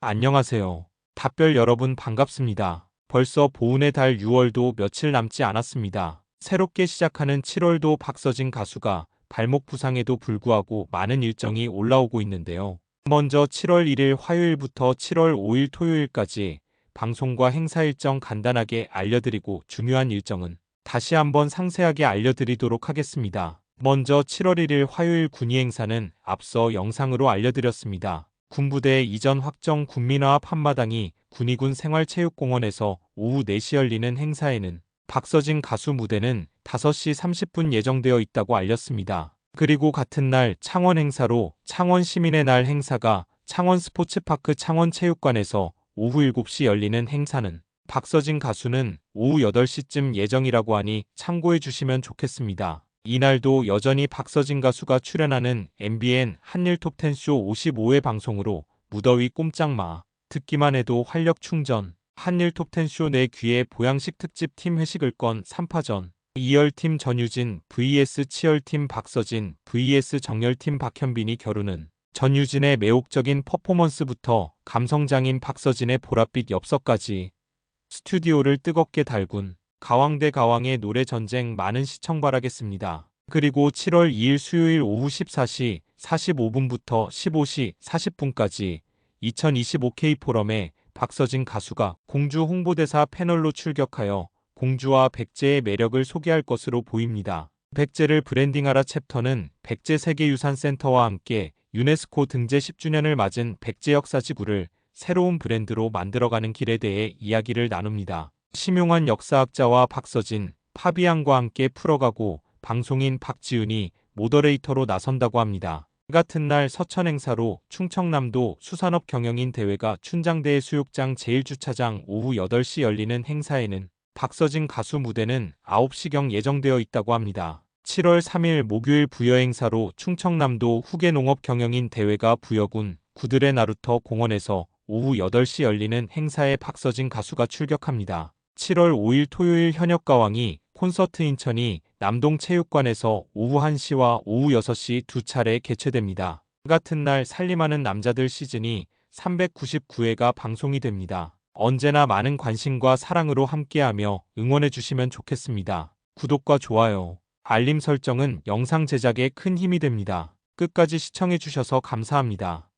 안녕하세요. 답별 여러분 반갑습니다. 벌써 보은의 달 6월도 며칠 남지 않았습니다. 새롭게 시작하는 7월도 박서진 가수가 발목 부상에도 불구하고 많은 일정이 올라오고 있는데요. 먼저 7월 1일 화요일부터 7월 5일 토요일까지 방송과 행사 일정 간단하게 알려드리고 중요한 일정은 다시 한번 상세하게 알려드리도록 하겠습니다. 먼저 7월 1일 화요일 군의 행사는 앞서 영상으로 알려드렸습니다. 군부대 이전 확정 군민화합 한마당이 군의군 생활체육공원에서 오후 4시 열리는 행사에는 박서진 가수 무대는 5시 30분 예정되어 있다고 알렸습니다. 그리고 같은 날 창원 행사로 창원 시민의 날 행사가 창원 스포츠파크 창원체육관에서 오후 7시 열리는 행사는 박서진 가수는 오후 8시쯤 예정이라고 하니 참고해 주시면 좋겠습니다. 이날도 여전히 박서진 가수가 출연하는 MBN 한일 톱10쇼 55회 방송으로 무더위 꼼짝 마. 듣기만 해도 활력 충전. 한일 톱10쇼 내 귀에 보양식 특집 팀 회식을 건 3파전. 2열팀 전유진 vs 치열팀 박서진 vs 정열팀 박현빈이 겨루는 전유진의 매혹적인 퍼포먼스부터 감성장인 박서진의 보랏빛 엽서까지 스튜디오를 뜨겁게 달군 가왕대 가왕의 노래 전쟁 많은 시청 바라겠습니다. 그리고 7월 2일 수요일 오후 14시 45분부터 15시 40분까지 2025K 포럼에 박서진 가수가 공주 홍보대사 패널로 출격하여 공주와 백제의 매력을 소개할 것으로 보입니다. 백제를 브랜딩하라 챕터는 백제 세계유산센터와 함께 유네스코 등재 10주년을 맞은 백제 역사 지구를 새로운 브랜드로 만들어가는 길에 대해 이야기를 나눕니다. 심용한 역사학자와 박서진, 파비앙과 함께 풀어가고 방송인 박지훈이 모더레이터로 나선다고 합니다. 같은 날 서천 행사로 충청남도 수산업 경영인 대회가 춘장대해 수욕장 제1주차장 오후 8시 열리는 행사에는 박서진 가수 무대는 9시경 예정되어 있다고 합니다. 7월 3일 목요일 부여 행사로 충청남도 후계 농업 경영인 대회가 부여군 구들의 나루터 공원에서 오후 8시 열리는 행사에 박서진 가수가 출격합니다. 7월 5일 토요일 현역가왕이 콘서트 인천이 남동체육관에서 오후 1시와 오후 6시 두 차례 개최됩니다. 같은 날 살림하는 남자들 시즌이 399회가 방송이 됩니다. 언제나 많은 관심과 사랑으로 함께하며 응원해 주시면 좋겠습니다. 구독과 좋아요, 알림 설정은 영상 제작에 큰 힘이 됩니다. 끝까지 시청해 주셔서 감사합니다.